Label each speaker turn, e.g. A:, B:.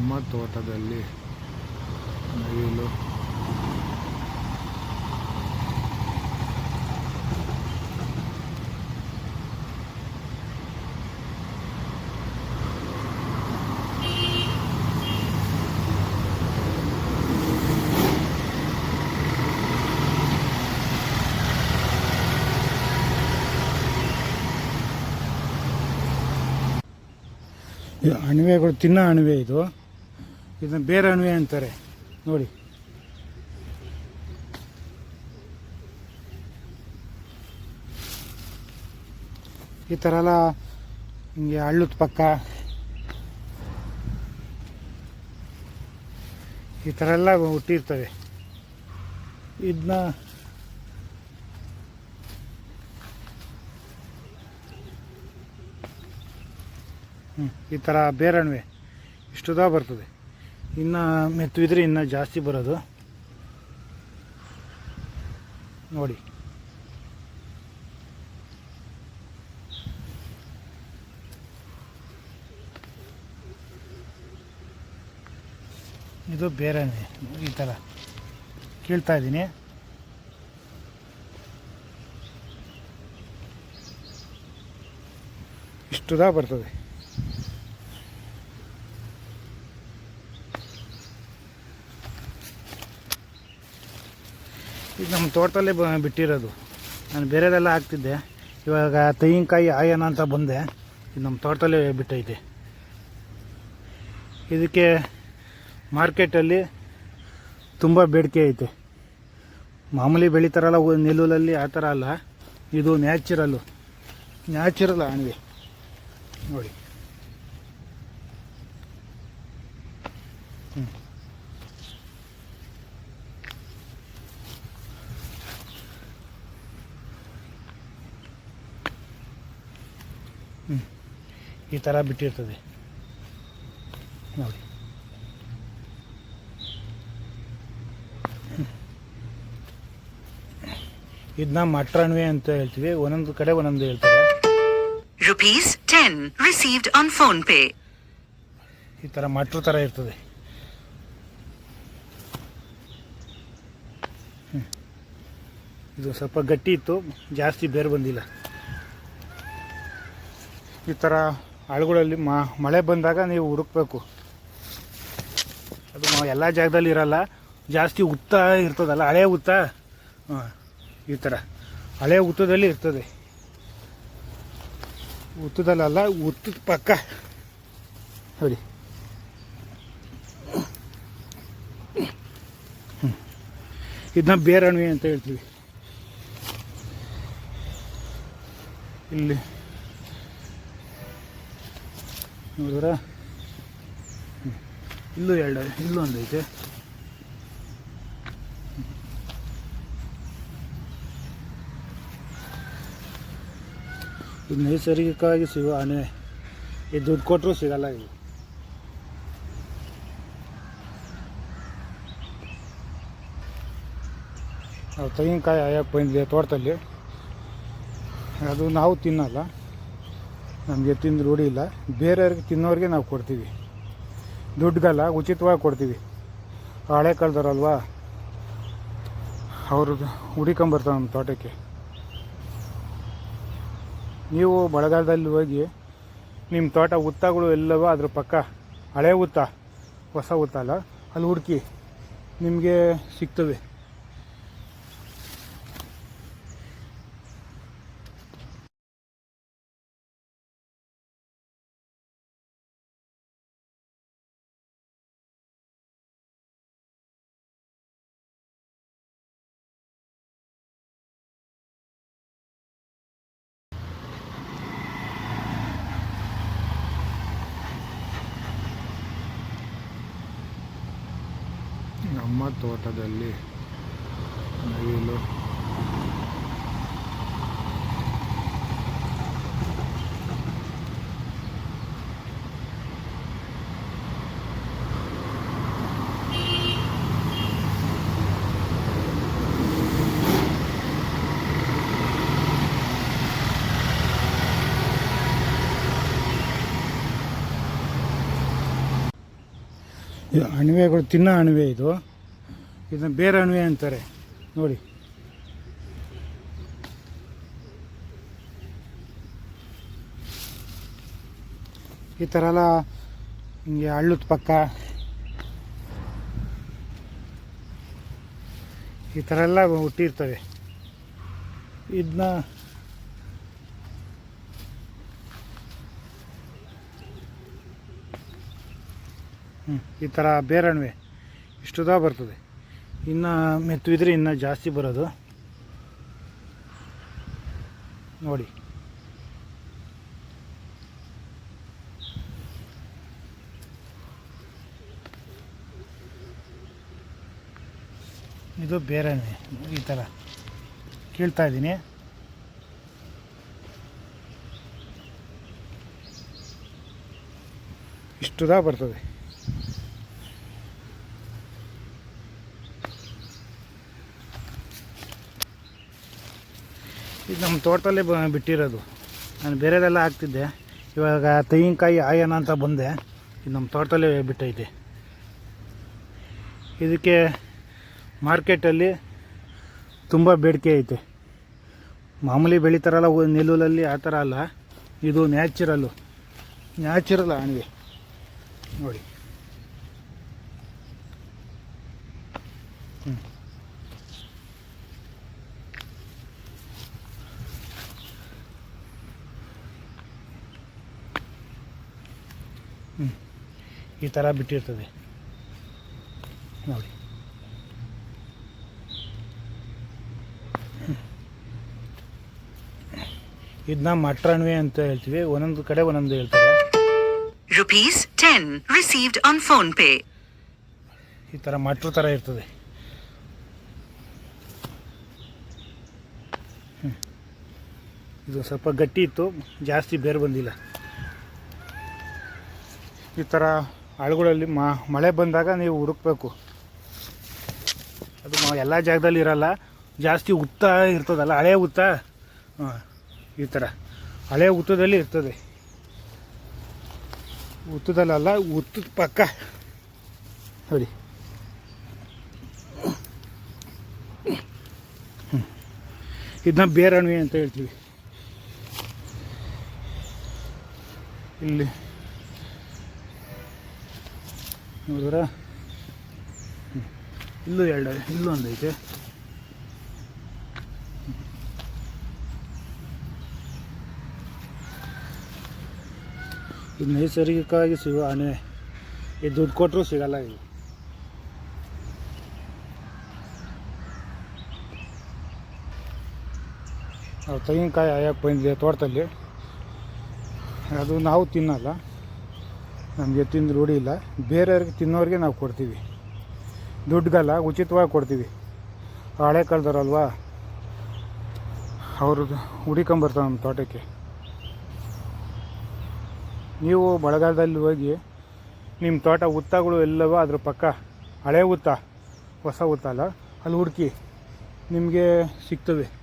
A: ನಮ್ಮ ತೋಟದಲ್ಲಿ ನವಿಲು ಇದು ಅಣಬೆಗಳು ತಿನ್ನೋ ಅಣಿವೆ ಇದು. ಇದನ್ನ ಅಣುವೆ ಅಂತಾರೆ. ನೋಡಿ. ಈ ಥರ ಎಲ್ಲ ಹಿಂಗೆ ಹಳ್ಳದ ಪಕ್ಕ. ಈ ಥರ ಎಲ್ಲ ಹುಟ್ಟಿರ್ತವೆ. ಇದನ್ನ ಈ ಥರ ಬೇರಣವೆ ಇಷ್ಟುದ ಬರ್ತದೆ. ಇನ್ನು ಮೆತ್ತವಿದ್ರೆ ಇನ್ನು ಜಾಸ್ತಿ ಬರೋದು. ನೋಡಿ. ಇದು ಬೇರೆನೇ ಈ ಥರ ಕೇಳ್ತಾ ಇದ್ದೀನಿ. ಇಷ್ಟುದ ಬರ್ತದೆ. ಇದು ನಮ್ಮ ತೋಟದಲ್ಲೇ ಬಿಟ್ಟಿರೋದು. ನಾನು ಬೇರೆದೆಲ್ಲ ಹಾಕ್ತಿದ್ದೆ. ಇವಾಗ ತೆಂಗಿನಕಾಯಿ ಆಯನ ಅಂತ ಬಂದೆ. ಇದು ನಮ್ಮ ತೋಟದಲ್ಲೇ ಬಿಟ್ಟೈತೆ. ಇದಕ್ಕೆ ಮಾರ್ಕೆಟಲ್ಲಿ ತುಂಬ ಬೇಡಿಕೆ ಐತೆ. ಮಾಮೂಲಿ ಬೆಳೀತಾರಲ್ಲ ನಿಲುಲಲ್ಲಿ ಆ ಥರ ಅಲ್ಲ. ಇದು ನ್ಯಾಚುರಲ್ಲು. ನ್ಯಾಚುರಲ್ ಹಂಗೆ ನೋಡಿ. ಈ ಥರ ಬಿಟ್ಟಿರ್ತದೆ. ನೋಡಿ. ಇದನ್ನ ಮಟ್ರಣ್ವೆ ಅಂತ ಹೇಳ್ತೀವಿ. ಒಂದೊಂದು ಕಡೆ ಒಂದೊಂದು ಹೇಳ್ತಾರೆ.
B: Rupees ten received on PhonePe
A: ಈ ಥರ ಮಟ್ರ ಥರ ಇರ್ತದೆ. ಇದು ಸ್ವಲ್ಪ ಗಟ್ಟಿ ಇತ್ತು. ಜಾಸ್ತಿ ಬೇರೆ ಬಂದಿಲ್ಲ. ಈ ಥರ ಆಳುಗಳಲ್ಲಿ ಮಳೆ ಬಂದಾಗ ನೀವು ಹುಡುಕ್ಬೇಕು. ಅದು ನಾವು ಎಲ್ಲ ಜಾಗದಲ್ಲಿ ಇರಲ್ಲ. ಜಾಸ್ತಿ ಉತ್ತ ಇರ್ತದಲ್ಲ, ಹಳೆ ಉತ್ತ ಈ ಥರ ಹಳೆ ಉತ್ತದಲ್ಲಿ ಇರ್ತದೆ. ಉತ್ತದಲ್ಲಲ್ಲ ಉತ್ತದ ಪಕ್ಕ. ನೋಡಿ. ಇದನ್ನ ಬೇರಣವಿ ಅಂತ ಹೇಳ್ತೀವಿ. ಇಲ್ಲಿ ನೋಡಿದ್ರ. ಇಲ್ಲೂ ಎರಡು, ಇಲ್ಲೂ ಒಂದೈತೆ ಇದು ನೈಸರ್ಗಿಕವಾಗಿ ಸಿಗೋ ಆನೆ. ಇದು ದುಡ್ಡು ಕೊಟ್ಟರು ಸಿಗಲ್ಲ ಇದು. ನಾವು ತೆಂಗಿನಕಾಯಿ ಆಯಕ್ಕೆ ಬಂದಿದೆ ತೋಟದಲ್ಲಿ. ಅದು ನಾವು ತಿನ್ನಲ್ಲ. ನಮಗೆ ತಿಂದು ರೂಢಿ ಇಲ್ಲ. ಬೇರೆಯವ್ರಿಗೆ ತಿನ್ನೋರಿಗೆ ನಾವು ಕೊಡ್ತೀವಿ. ದುಡ್ಡುಗಲ್ಲ, ಉಚಿತವಾಗಿ ಕೊಡ್ತೀವಿ. ಹಳೆ ಕಾಲದವ್ರಲ್ವಾ? ಅವರು ಹುಡಿಕೊಂಬರ್ತಾರೆ ನಮ್ಮ ತೋಟಕ್ಕೆ. ನೀವು ಮಳೆಗಾಲದಲ್ಲಿ ಹೋಗಿ ನಿಮ್ಮ ತೋಟ ಉತ್ತಗಳು ಎಲ್ಲವೋ ಅದ್ರ ಪಕ್ಕ ಹಳೆ ಉತ್ತ, ಹೊಸ ಉತ್ತ ಅಲ್ಲ? ಅಲ್ಲಿ ಹುಡುಕಿ ನಿಮಗೆ ಸಿಗ್ತವೆ. ನಮ್ಮ ತೋಟದಲ್ಲಿ ನವಿಲು. ಇದು ಅಣಿವೆಗಳು ತಿನ್ನೋ ಅಣಿವೆ ಇದು. ಇದನ್ನ ಬೇರೆ ಅಣಬೆ ಅಂತಾರೆ. ನೋಡಿ. ಈ ಥರ ಎಲ್ಲ ಹಿಂಗೆ ಹಳ್ಳದ ಪಕ್ಕ. ಈ ಥರ ಎಲ್ಲ ಹುಟ್ಟಿರ್ತವೆ. ಇದನ್ನ ಈ ಥರ ಬೇರಣ್ವೆ ಇಷ್ಟುದ ಬರ್ತದೆ. ಇನ್ನು ಮೆತ್ತಿದ್ರೆ ಇನ್ನೂ ಜಾಸ್ತಿ ಬರೋದು. ನೋಡಿ. ಇದು ಬೇರೆನೇ ಈ ಥರ ಕೇಳ್ತಾ ಇದ್ದೀನಿ. ಇಷ್ಟುದ ಬರ್ತದೆ. ಇದು ನಮ್ಮ ತೋಟದಲ್ಲಿ ಬ ಬಿಟ್ಟಿರೋದು. ನಾನು ಬೇರೆದೆಲ್ಲ ಹಾಕ್ತಿದ್ದೆ. ಇವಾಗ ತೆಂಗಿನಕಾಯಿ ಆಯನ ಅಂತ ಬಂದೆ. ಇದು ನಮ್ಮ ತೋಟದಲ್ಲೇ ಬಿಟ್ಟೈತೆ. ಇದಕ್ಕೆ ಮಾರ್ಕೆಟಲ್ಲಿ ತುಂಬ ಬೇಡಿಕೆ ಐತೆ. ಮಾಮೂಲಿ ಬೆಳೀತಾರಲ್ಲ ನಿಲುಲಲ್ಲಿ ಆ ಥರ ಅಲ್ಲ. ಇದು ನ್ಯಾಚುರಲ್ಲು. ನ್ಯಾಚುರಲ್ ಅಣಿವೆ ನೋಡಿ. ಈ ಥರ ಬಿಟ್ಟಿರ್ತದೆ. ನೋಡಿ. ಇದನ್ನ ಮಟ್ರಣ್ವೆ ಅಂತ ಹೇಳ್ತೀವಿ. ಒಂದೊಂದು ಕಡೆ ಒಂದೊಂದು ಹೇಳ್ತಾರೆ.
B: Rupees ten received on PhonePe
A: ಈ ಥರ ಮಟ್ರ ಥರ ಇರ್ತದೆ. ಇದು ಸ್ವಲ್ಪ ಗಟ್ಟಿ ಇತ್ತು. ಜಾಸ್ತಿ ಬೇರೆ ಬಂದಿಲ್ಲ. ಈ ಥರ ಆಳುಗಳಲ್ಲಿ ಮಳೆ ಬಂದಾಗ ನೀವು ಹುಡುಕ್ಬೇಕು. ಅದು ಎಲ್ಲ ಜಾಗದಲ್ಲಿ ಇರಲ್ಲ. ಜಾಸ್ತಿ ಉತ್ತ ಇರ್ತದಲ್ಲ, ಹಳೆ ಉತ್ತ? ಈ ಥರ ಹಳೆ ಉತ್ತದಲ್ಲಿ ಇರ್ತದೆ. ಉತ್ತದಲ್ಲ ಉತ್ತದ ಪಕ್ಕ. ನೋಡಿ. ಇದನ್ನ ಬೇರಣವಿ ಅಂತ ಹೇಳ್ತೀವಿ. ಇಲ್ಲಿ ನೋಡಿದ್ರ. ಇಲ್ಲೂ ಎರಡು, ಇಲ್ಲೂ ಒಂದೈತೆ ಇದು ನೈಸರ್ಗಿಕವಾಗಿ ಸಿಗೋ ಆನೆ ಇದು ದುಡ್ಡು ಕೊಟ್ಟರು ಸಿಗಲ್ಲ ಇದು. ನಾವು ತೆಂಗಿನಕಾಯಿ ಆಯಾಕೆ ಬಂದಿದೆ ತೋಟದಲ್ಲಿ. ಅದು ನಾವು ತಿನ್ನಲ್ಲ. ನಮಗೆ ತಿಂದು ರೂಢಿ ಇಲ್ಲ. ಬೇರೆಯವ್ರಿಗೆ ತಿನ್ನೋರಿಗೆ ನಾವು ಕೊಡ್ತೀವಿ. ದುಡ್ಡುಗಲ್ಲ, ಉಚಿತವಾಗಿ ಕೊಡ್ತೀವಿ. ಹಳೆ ಕಾಲದವ್ರಲ್ವಾ? ಅವರು ಹುಡಿಕೊಂಬರ್ತಾರೆ ನಮ್ಮ ತೋಟಕ್ಕೆ. ನೀವು ಮಳೆಗಾಲದಲ್ಲಿ ಹೋಗಿ ನಿಮ್ಮ ತೋಟ ಉತ್ತಗಳು ಎಲ್ಲವೋ ಅದ್ರ ಪಕ್ಕ ಹಳೆ ಉತ್ತ, ಹೊಸ ಉತ್ತ ಅಲ್ಲ? ಅಲ್ಲಿ ಹುಡುಕಿ ನಿಮಗೆ ಸಿಗ್ತವೆ